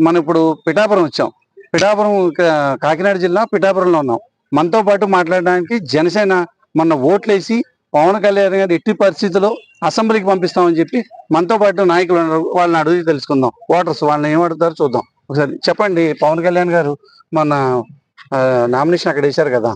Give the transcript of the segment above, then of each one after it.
మనం ఇప్పుడు పిఠాపురం వచ్చాం. పిఠాపురం కాకినాడ జిల్లా పిఠాపురంలో ఉన్నాం. మనతో పాటు మాట్లాడడానికి జనసేన మొన్న ఓట్లేసి పవన్ కళ్యాణ్ గారు ఎట్టి పరిస్థితుల్లో అసెంబ్లీకి పంపిస్తామని చెప్పి మనతో పాటు నాయకులు వాళ్ళని అడిగి తెలుసుకుందాం. ఓటర్స్ వాళ్ళని ఏమడుగుతారో చూద్దాం. ఒకసారి చెప్పండి పవన్ కళ్యాణ్ గారు మన నామినేషన్ అక్కడ వేశారు కదా?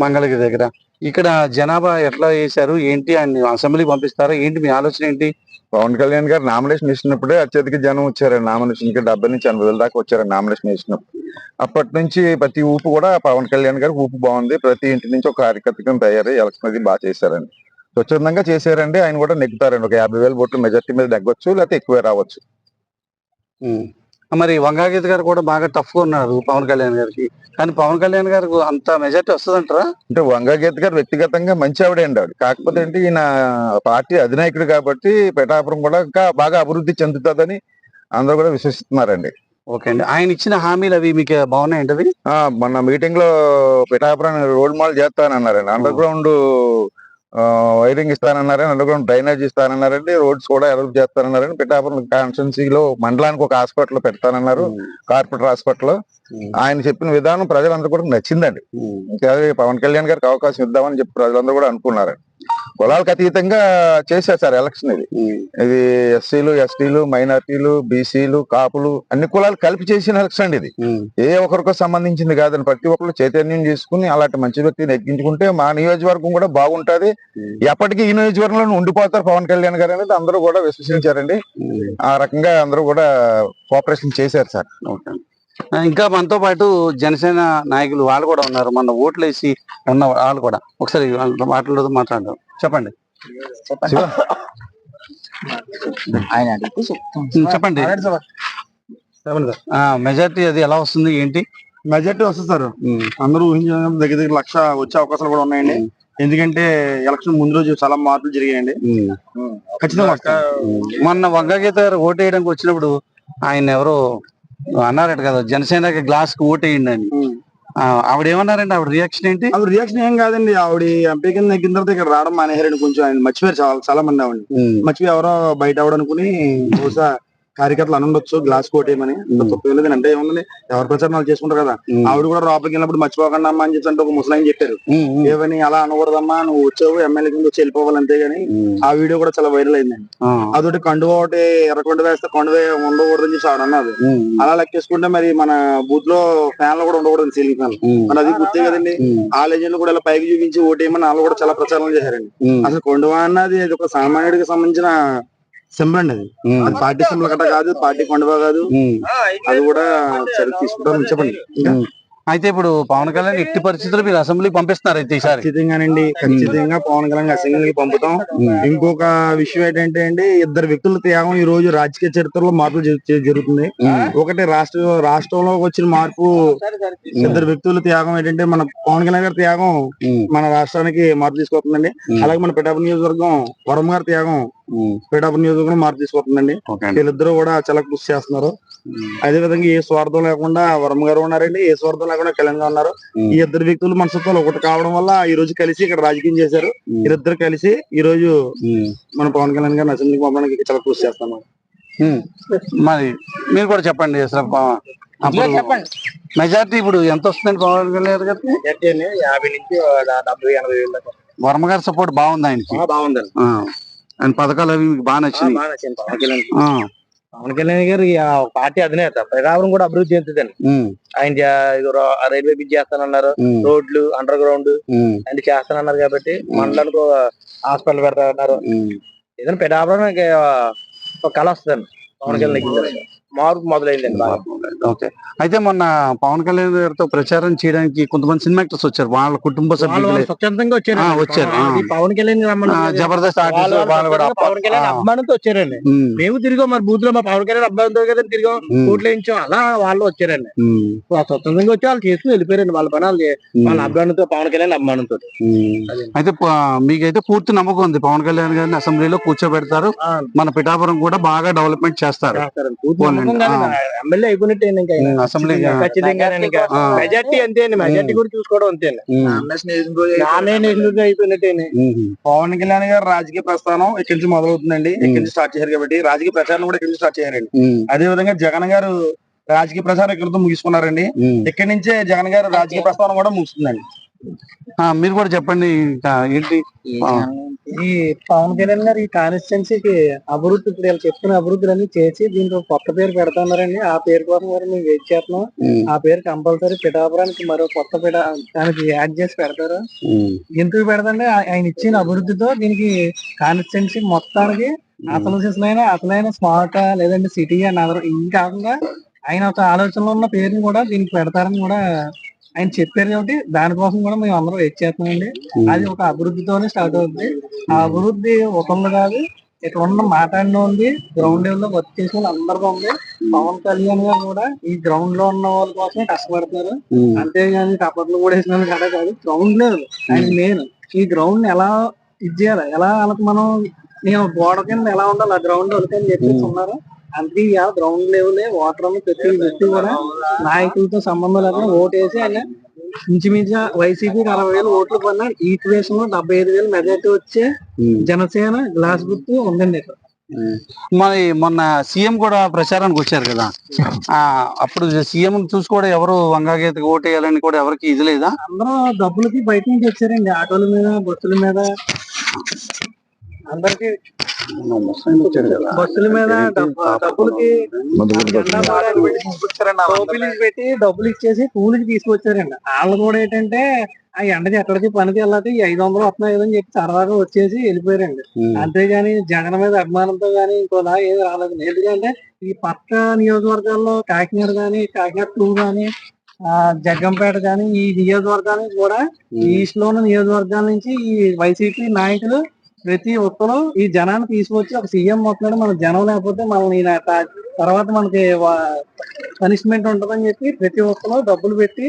మంగళగిరి దగ్గర. ఇక్కడ జనాభా ఎట్లా వేశారు? ఏంటి ఆయన అసెంబ్లీకి పంపిస్తారా? ఏంటి మీ ఆలోచన ఏంటి? పవన్ కళ్యాణ్ గారు నామినేషన్ ఇచ్చినప్పుడే అత్యధిక జనం వచ్చారండి నామినేషన్కి డెబ్బై నుంచి ఎనభై వేల దాకా వచ్చారు నామినేషన్ ఇచ్చినప్పుడు అప్పటి నుంచి ప్రతి ఊపు కూడా పవన్ కళ్యాణ్ గారికి ఊపు బాగుంది. ప్రతి ఇంటి నుంచి ఒక కార్యకర్తగా తయారై ఎలక్షన్ అది బాగా చేశారండి. స్వచ్ఛందంగా చేశారండి. ఆయన కూడా నెగ్గుతారండి. ఒక యాభై వేల ఓట్లు మెజార్టీ మీద నెగ్గొచ్చు లేకపోతే ఎక్కువే రావచ్చు. మరి వంగాగీత గారు కూడా బాగా టఫ్గా ఉన్నారు పవన్ కళ్యాణ్ గారికి. కానీ పవన్ కళ్యాణ్ గారికి అంత మెజార్టీ వస్తుందంటారా? అంటే వంగగీత గారు వ్యక్తిగతంగా మంచి ఆవిడే అండి కాకపోతే ఏంటి ఈయన పార్టీ అధినాయకుడు కాబట్టి పిఠాపురం కూడా ఇంకా బాగా అభివృద్ధి చెందుతుందని అందరూ కూడా విశ్వసిస్తున్నారండి. ఓకే అండి. ఆయన ఇచ్చిన హామీలు అవి మీకు ఆ మొన్న మీటింగ్లో పిఠాపురం రోడ్ మాల్ చేస్తానన్నారండి. అండర్ గ్రౌండ్ వైరింగ్ ఇస్తానన్నారని అండర్ గ్రౌండ్ డ్రైనేజ్ ఇస్తానన్నారండి రోడ్స్ కూడా డెవలప్ చేస్తానన్నారని పిఠాపురం కాన్స్టిట్యున్సీలో మండలానికి ఒక హాస్పిటల్ పెడతానన్నారు కార్పొరేటర్ హాస్పిటల్. ఆయన చెప్పిన విధానం ప్రజలందరూ కూడా నచ్చిందండి. పవన్ కళ్యాణ్ గారికి అవకాశం ఇద్దామని చెప్పి ప్రజలందరూ కూడా అనుకున్నారు కులాలకు అతీతంగా చేశారు సార్ ఎలక్షన్ ఇది. ఇది ఎస్సీలు ఎస్టీలు మైనార్టీలు బీసీలు కాపులు అన్ని కులాలు కలిపి చేసిన ఎలక్షన్ అండి ఇది. ఏ ఒక్కరికో సంబంధించింది కాదని ప్రతి ఒక్కరు చైతన్యం చేసుకుని అలాంటి మంచి వ్యక్తిని ఎక్కించుకుంటే మా నియోజకవర్గం కూడా బాగుంటది. ఎప్పటికీ ఈ నియోజకవర్గంలో ఉండిపోతారు పవన్ కళ్యాణ్ గారు అనేది అందరూ కూడా విశ్వసించారండి. ఆ రకంగా అందరూ కూడా కోఆపరేషన్ చేశారు సార్ ఇంకా మనతో పాటు జనసేన నాయకులు వాళ్ళు కూడా ఉన్నారు. మన ఓట్లు వేసి ఉన్న వాళ్ళు కూడా. ఒకసారి మాట్లాడుతూ మాట్లాడదాం చెప్పండి. శివ, ఆయన అడిగితే చెప్తాం. ఉమ్, చెప్పండి. ఆ మెజార్టీ అది ఎలా వస్తుంది ఏంటి? మెజార్టీ వస్తుంది సార్. అందరూ ఊహించిన దగ్గర దగ్గర లక్ష వచ్చే అవకాశాలు కూడా ఉన్నాయండి. ఎందుకంటే ఎలక్షన్ ముందు రోజు చాలా మార్పులు జరిగాయండి. ఖచ్చితంగా మొన్న వంగగీత గారు ఓటు వేయడానికి వచ్చినప్పుడు ఆయన ఎవరో అన్నారట కదా జనసేనకి గ్లాస్కి ఓటు వేయండి అని. ఆవిడ ఏమన్నారండి ఆవిడ రియాక్షన్ ఏంటి? ఆవిడ రియాక్షన్ ఏం కాదండి. ఆవిడ ఎంపీ కింద నెగ్గిన తర్వాత ఇక్కడ రావడం మానేశారండి. కొంచెం ఆయన మర్చిపోయారు చాలా చాలా మంది ఆవిడ. మర్చిపోయి ఎవరో బయట ఆవిడ అనుకుని బహుశా కార్యకర్తలు అనుండొచ్చు గ్లాస్ కోటేయమని తప్పేలేదు అంటే ఏముంది? ఎవరి ప్రచారం వాళ్ళు చేసుకుంటారు కదా. ఉమ్. ఆవిడ కూడా లోపలికి వెళ్ళినప్పుడు మర్చిపోకుండా అమ్మా అని చెప్పి అంటే ఒక ముసలాయన చెప్పారు. ఉమ్, ఏవని అలా అనకూడదమ్మా నువ్వు వచ్చావు ఎమ్మెల్యే కింద వచ్చి వెళ్ళిపోవాలి అంతేగాని ఉమ్. ఆ వీడియో కూడా చాలా వైరల్ అయిందండి ఆ, అదొకటి కండువ ఒకటి ఎర్ర కొండ వేస్తే కొండ ఉండకూడదని చెప్పి ఆవిడ అన్నది. అలా లెక్కేసుకుంటే మరి మన బూత్లో ఫ్యాన్లు కూడా ఉండకూడదు సీలింగ్ ఫ్యాన్ మరి అది గుర్తే కదండి. ఆ లెజెండ్లు కూడా ఇలా పైకి చూపించి ఓటేయమని వాళ్ళు కూడా చాలా ప్రచారం చేశారండి. అసలు కొండవ అన్నది ఒక సామాన్యుడికి సంబంధించిన సింబల్ అండి అది. పార్టీ సింబల్ గట్ట కాదు పార్టీ కొండవ కాదు. అది కూడా చర్య తీసుకుంటారు చెప్పండి. ఇంకా అయితే ఇప్పుడు పవన్ కళ్యాణ్ ఎట్టి పరిస్థితుల్లో మీరు అసెంబ్లీకి పంపిస్తున్నారు అయితే ఈసారి? ఖచ్చితంగానండి. ఖచ్చితంగా పవన్ కళ్యాణ్ అసెంబ్లీకి పంపుతాం. ఇంకొక విషయం ఏంటంటే అండి ఇద్దరు వ్యక్తుల త్యాగం ఈ రోజు రాజకీయ చరిత్రలో జరు- జరుగుతుంది. ఒకటి రాష్ట్ర రాష్ట్రంలో వచ్చిన మార్పు ఇద్దరు వ్యక్తుల త్యాగం ఏంటంటే మన పవన్ కళ్యాణ్ గారి త్యాగం మన రాష్ట్రానికి మార్పు తీసుకొస్తుందండి. అలాగే మన పిఠాపురం నియోజకవర్గం వరం గారి త్యాగం పిఠాపురం నియోజకవర్గం మార్పు తీసుకొస్తుందండి. అండి. వీళ్ళిద్దరూ కూడా చాలా కృషి చేస్తున్నారు. అదే విధంగా ఏ స్వార్థం లేకుండా వరం గారు ఉన్నారండి. ఏ స్వార్థం లేకుండా కళ్యాణ్ గారు ఉన్నారు. ఈ ఇద్దరు వ్యక్తులు మనసుతో ఒకటి కావడం వల్ల ఈ రోజు కలిసి ఇక్కడ రాజకీయం చేశారు. వీరిద్దరు కలిసి ఈ రోజు మన పవన్ కళ్యాణ్ గారిని అసెంబ్లీకి పంపడానికి చాలా కృషి చేస్తాము. మరి మీరు కూడా చెప్పండి అప్పుడు మెజార్టీ ఇప్పుడు ఎంత వస్తుందండి పవన్ కళ్యాణ్ గారికి యాభై నుంచి డెబ్బై ఎనభై వేలు వర్మ గారి సపోర్ట్ బాగుంది ఆయనకి. బాగుందండి. ఆ, ఆయన పథకాలు అవి మీకు బాగా నచ్చినాయి. బాగా నచ్చింది పవన్ కళ్యాణ్ ఆ, పవన్ కళ్యాణ్ గారు ఈ ఆ పార్టీ అధినేత ప్రజావరం కూడా అభివృద్ధి చెందుతుందండి. ఉమ్, ఆయన జా- ఇదిగో రా- రైల్వే బ్రిడ్జ్ చేస్తానన్నారు. ఉమ్, రోడ్లు అండర్ గ్రౌండ్ ఉమ్, అన్ని చేస్తానన్నారు కాబట్టి మండలానికి ఒక హాస్పిటల్ పెడతానన్నారు. ఉమ్. ఏదైనా ఒక కళ వస్తుందండి. పవన్ కళ్యాణ్ ఎక్కిన తర్వాత. మార్పు మొదలైందండి బాగా. ఓకే. అయితే మొన్న పవన్ కళ్యాణ్ గారితో ప్రచారం చేయడానికి కొంతమంది సినిమా యాక్టర్స్ వచ్చారు. వాళ్ళ కుటుంబ సభ్యులు. స్వచ్ఛందంగా వచ్చారు ఆ, వచ్చారు, ఆ. పవన్ కళ్యాణ్ జబర్దస్త్ పవన్ కళ్యాణ్ అభిమానంతో వచ్చారండి. మేము. తిరిగాం మరి బూత్లో మా పవన్ కళ్యాణ్ అబ్బాయితో కదా తిరిగాం. ఓట్లు వేయించాం. అలా వాళ్ళు వచ్చారండి. స్వతంత్రంగా వచ్చి వాళ్ళు చేసుకుని వెళ్ళిపోయారండి. వాళ్ళ పని వాళ్ళు అభిమానంతో పవన్ కళ్యాణ్ అభిమానంతో. అయితే ప- మీకైతే పూర్తి నమ్మకం ఉంది. పవన్ కళ్యాణ్ గారిని అసెంబ్లీలో కూర్చోబెడతారు. మన పిఠాపురం కూడా బాగా డెవలప్మెంట్ చేస్తారు. ఎమ్మెల్యే అయిపోయినట్టే అసెంబ్లీ ఖచ్చితంగా. మెజార్టీ అంతే అండి మెజార్టీ కూడా చూసుకోవడం అంతే అండి ఉమ్, నామినేషన్ అయిపోయినట్టే పవన్ కళ్యాణ్ గారు రాజకీయ ప్రస్థానం ఇక్కడి నుంచి మొదలవుతుందండి. ఇక్కడి నుంచి స్టార్ట్ చేశారు కాబట్టి రాజకీయ ప్రచారం కూడా ఇక్కడి నుంచి స్టార్ట్ చేయారండి ఉమ్, అదే విధంగా జగన్ గారు రాజకీయ ప్రచారం ఇక్కడితో ముగించుకున్నారండి ఉమ్. ఇక్కడి నుంచే జగన్ గారు రాజకీయ ప్రస్థానం కూడా ముగుస్తుందండి. ఆ, మీరు కూడా చెప్పండి ఇంకా ఏంటి? ఈ పవన్ కళ్యాణ్ గారు ఈ కాన్స్టిట్యున్సీకి అభివృద్ధి ఇప్పుడు వీళ్ళు చెప్పిన అభివృద్ధులన్నీ చేసి దీంట్లో కొత్త పేరు పెడుతున్నారండి. ఆ పేరు కోసం కూడా మేము వెయిట్ చేస్తున్నాం. ఆ పేరు కంపల్సరీ పిఠాపురానికి మరో కొత్త పిఠా దానికి యాడ్ చేసి పెడతారు. ఎందుకు పెడతంటే ఆ- ఆయన ఇచ్చిన అభివృద్ధితో దీనికి కాన్స్టిట్యున్సీ మొత్తానికి అసలు అసలైన అసలైన స్మార్ట్ లేదంటే సిటీ ఇది కాకుండా ఆయన ఒక ఆలోచనలో ఉన్న పేరుని కూడా దీనికి పెడతారని కూడా ఆయన చెప్పారు కాబట్టి దానికోసం కూడా మేము అందరం వెయిట్ చేస్తున్నామండి. అది ఒక అభివృద్ధితోనే స్టార్ట్ అవుతుంది ఆ అభివృద్ధి ఒక ఉంది కాదు ఇక్కడ ఉన్న మాట్లాడిన ఉంది గ్రౌండ్ లెవెల్లో వర్క్ చేసిన వాళ్ళు అందరికీ ఉంది. పవన్ కళ్యాణ్ గారు కూడా ఈ గ్రౌండ్లో ఉన్న వాళ్ళ కోసమే కష్టపడుతున్నారు అంతేగాని కప్పట్లు కూడా వేసిన కదా కాదు. గ్రౌండ్ లెవెల్ ఆయన మెయిన్. ఈ గ్రౌండ్ ఎలా ఇది చేయాలి? ఎలా వాళ్ళకి మనం నేను గోడ కింద ఎలా ఉండాలి? ఆ గ్రౌండ్ వాళ్ళకి అని చెప్పేసి ఉన్నారు. ఆ గ్రౌండ్ లెవెల్ వాటర్ అని ప్రతి వ్యక్తి కూడా నాయకులతో సంబంధం లేకుండా ఓటు వేసి ఆయన ఇంచుమించు వైసీపీకి అరవై వేలు ఓట్లు పడినా ఈక్వేషన్లో డెబ్బై ఐదు వేలు మెజార్టీ వచ్చే జనసేన గ్లాస్ గుర్తు ఉందండి ఇక్కడ. మరి మొన్న సీఎం కూడా ప్రచారానికి వచ్చారు కదా. ఆ అప్పుడు సీఎం చూసి కూడా ఎవరు వంగాగీతకి ఓటు వేయాలని కూడా ఎవరికి ఇది లేదా? అందరూ డబ్బులకి బయట నుంచి వచ్చారండి. ఆటోల మీద బస్సుల మీద. అందరికి బస్సుల మీద డబ్బు- డబ్బులకి. టోపీలు పెట్టి డబ్బులు ఇచ్చేసి కూలికి తీసుకొచ్చారండి. వాళ్ళు కూడా ఏంటంటే ఆ ఎండకి ఎక్కడికి పనికి వెళ్ళాలి ఈ ఐదు వందలు వస్తున్నాయి అని చెప్పి సరదాగా వచ్చేసి వెళ్ళిపోయారండి. అంతేగాని జగన్ మీద అభిమానంతో గానీ ఇంకోలా ఏది రాలేదు. ఎందుకంటే ఈ పక్క నియోజకవర్గాల్లో కాకినాడ గానీ కాకినాడ టూ గానీ ఆ జగ్గంపేట గానీ ఈ నియోజకవర్గానికి కూడా ఈస్ట్లో ఉన్న నియోజకవర్గాల నుంచి ఈ వైసీపీ నాయకులు ప్రతి ఒక్కరు ఈ జనాన్ని తీసుకొచ్చి ఒక సీఎం వస్తున్నాడు మన జనం లేకపోతే మనల్ని తర్వాత మనకి పనిష్మెంట్ ఉంటుందని చెప్పి ప్రతి ఒక్కరు డబ్బులు పెట్టి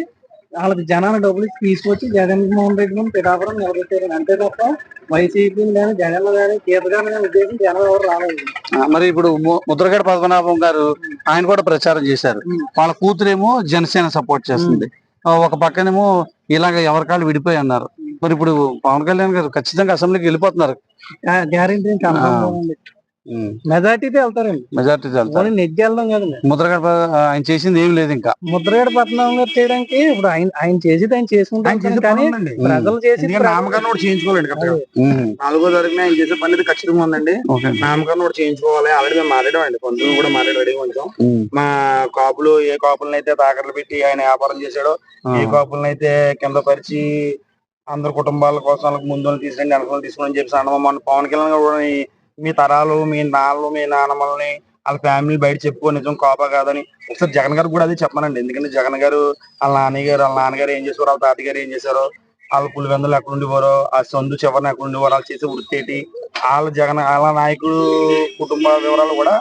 వాళ్ళకి జనాన్ని డబ్బులు తీసుకొచ్చి జగన్మోహన్ రెడ్డి గారిని పిఠాపురం నిలబెట్టారు. అంతే తప్ప వైసీపీ కానీ జగన్ కానీ కీతగాని కానీ ఉద్దేశం జనం ఎవరు రాలేదు. మరి ఇప్పుడు ముద్రగడ పద్మనాభం గారు ఆయన కూడా ప్రచారం చేశారు. వాళ్ళ కూతురేమో జనసేన సపోర్ట్ చేస్తుంది. ఒక పక్కనేమో ఇలాగ ఎవరికాళ్ళు విడిపోయి అన్నారు మరి ఇప్పుడు పవన్ కళ్యాణ్ గారు ఖచ్చితంగా అసెంబ్లీకి వెళ్ళిపోతున్నారు. గ్యారంటీ మెజార్టీతో వెళ్తారండి. మెజార్టీ ఓన్లీ నెగ్గి వెళ్ళడం కదండి ముద్రగడ ఆయన చేసింది ఏం లేదు ఇంకా. ముద్రగడ పట్నం గారు చేయడానికి ఇప్పుడు ఆయన ఆయన చేసి ఆయన చేసుకుంటాం కానీ ప్రజలు చేసి నామకరణం కూడా చేయించుకోవాలండి నాలుగో తారీఖున ఆయన చేసే పని అయితే ఖచ్చితంగా ఉందండి. ఓకే నామకరణం కూడా చేయించుకోవాలి. ఆల్రెడీ మేము మాట్లాడామండి. కొంచెం కూడా మాట్లాడి ఉమ్, మా కాపులు ఏ కాపులను అయితే తాకట్లు పెట్టి ఆయన వ్యాపారం చేశాడో ఏ కాపులను అయితే కింద పరిచి అందరి కుటుంబాల కోసం వాళ్ళకి ముందు తీసుకురండి వెనకాల తీసుకుని అని చెప్పి అన్నమ్మ మొన్న పవన్ కళ్యాణ్ గారు కూడా మీ తరాలు మీ నాన్నలు మీ నాన్నమ్మల్ని వాళ్ళ ఫ్యామిలీ బయట చెప్పుకో నిజం కోపా కాదని ఒకసారి జగన్ గారు కూడా అదే చెప్పమనండి. ఎందుకంటే జగన్ గారు వాళ్ళ నాన్నయ్య గారు వాళ్ళ నాన్నగారు ఏం చేశారు వాళ్ళ తాతయ్య గారు ఏం చేశారో వాళ్ళ పులివెందులు ఎక్కడ ఉండేవారో ఆ సందు చివరిని ఎక్కడ ఉండేవారో వాళ్ళు చేసే వృత్తి ఏంటి వాళ్ళ జగన్ వాళ్ళ నాయకుడు కుటుంబ వివరాలు కూడా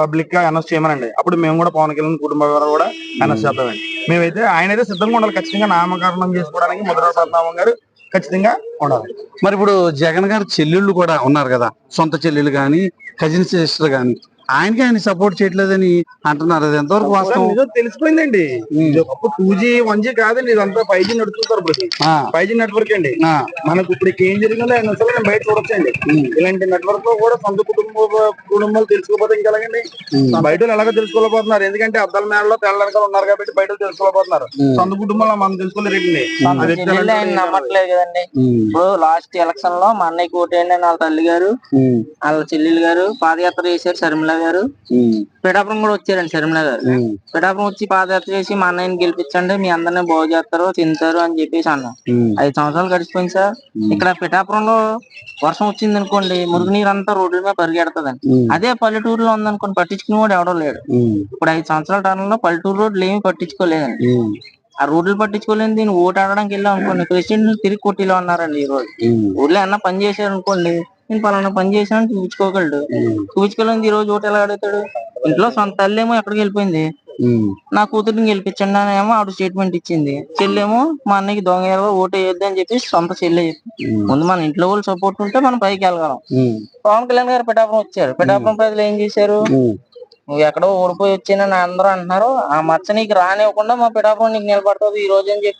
పబ్లిక్గా అనౌన్స్ చేయమనండి. అప్పుడు మేము కూడా పవన్ కళ్యాణ్ కుటుంబ వివరాలు కూడా అనౌన్స్ చేద్దామండి. మేమైతే ఆయన అయితే సిద్ధంగా ఉండాలి. ఖచ్చితంగా నామకరణం చేసుకోవడానికి ముద్రా పద్మనాభం గారు ఖచ్చితంగా ఉండాలి. మరి ఇప్పుడు జగన్ గారు చెల్లెళ్ళు కూడా ఉన్నారు కదా. సొంత చెల్లెళ్ళు కానీ కజిన్ సిస్టర్ కానీ ఆయనకి ఆయన సపోర్ట్ చేయట్లేదని అంటున్నారు. అది ఎంతవరకు వాస్తవం? తెలిసిపోయిందండి. ఒకప్పుడు టూ జీ వన్ జీ కాదండి ఇదంతా ఫైవ్ జీ నడుపుతుంటారు ఇప్పుడు. ఫైవ్ జీ నెట్వర్క్ అండి. మనకు ఇప్పుడు ఏం జరిగిందో ఆయన అసలు నేను బయట చూడొచ్చండి. ఇలాంటి నెట్వర్క్లో కూడా సొంత కుటుంబ కుటుంబాలు తెలుసుకోపోతే ఇంకెలాగండి? ఉమ్, బయట ఎలాగో తెలుసుకోలేకపోతున్నారు. ఎందుకంటే అద్దాల మేడలో తెల్లనకలు ఉన్నారు కాబట్టి బయట తెలుసుకోలేకపోతున్నారు. సొంత కుటుంబంలో మనం తెలుసుకోలేరండి నమ్మట్లేదు కదండి. ఇప్పుడు లాస్ట్ ఎలక్షన్లో మా అన్నయ్య కోటేయండి వాళ్ళ తల్లి గారు వాళ్ళ చెల్లెలు గారు పాదయాత్ర చేశారు శర్మిల గారు. పిఠాపురం కూడా వచ్చారండి శర్మిల గారు. పిఠాపురం వచ్చి పాదయాత్ర చేసి మా అన్నయ్యని గెలిపించండి మీ అందరిని బాగు చేస్తారు తింటారు అని చెప్పేసి అన్నాం. ఐదు సంవత్సరాలు గడిచిపోయింది సార్. ఇక్కడ పిఠాపురంలో వర్షం వచ్చింది అనుకోండి మురుగునీరు అంతా రోడ్ల మీద పరిగెడతదండి. అదే పల్లెటూరులో ఉందనుకోండి పట్టించుకుని కూడా ఎవడో లేడు. ఇప్పుడు ఐదు సంవత్సరాల కాలంలో పల్లెటూరు రోడ్లు ఏమి పట్టించుకోలేదండి. ఆ రోడ్లు పట్టించుకోలేదు దీన్ని ఓటు ఆడడానికి వెళ్ళాం అనుకోండి ప్రెసిడెంట్ తిరిగి కొట్టిలో అన్నారండి ఈ రోజు ఊర్లో ఏమన్నా పని చేశారు అనుకోండి నేను పలానా పని చేశాను చూపించుకోగలడు. చూపించుకోలేదు ఈ రోజు ఓటు ఎలా అడుగుతాడు. ఇంట్లో సొంత తల్లి ఏమో ఎక్కడికి వెళ్ళిపోయింది. నా కూతురిని గెలిపించండి అని ఏమో ఆవిడ స్టేట్మెంట్ ఇచ్చింది. చెల్లేమో మా అన్నయ్యకి దొంగ ఎరగ ఓటు వేయొద్దు అని చెప్పి సొంత చెల్లె చెప్పింది. ముందు మన ఇంట్లో వాళ్ళు సపోర్ట్ ఉంటే మనం పైకి వెళ్ళగలం పవన్ కళ్యాణ్ గారు పిఠాపురం వచ్చారు. పిఠాపురం ప్రజలు ఏం చేశారు? నువ్వు ఎక్కడో ఓడిపోయి వచ్చిన అందరూ అంటున్నారు. ఆ మచ్చ నీకు రానివ్వకుండా మా పిఠాపురం నీకు నిలబడుతుంది ఈ రోజు అని చెప్పి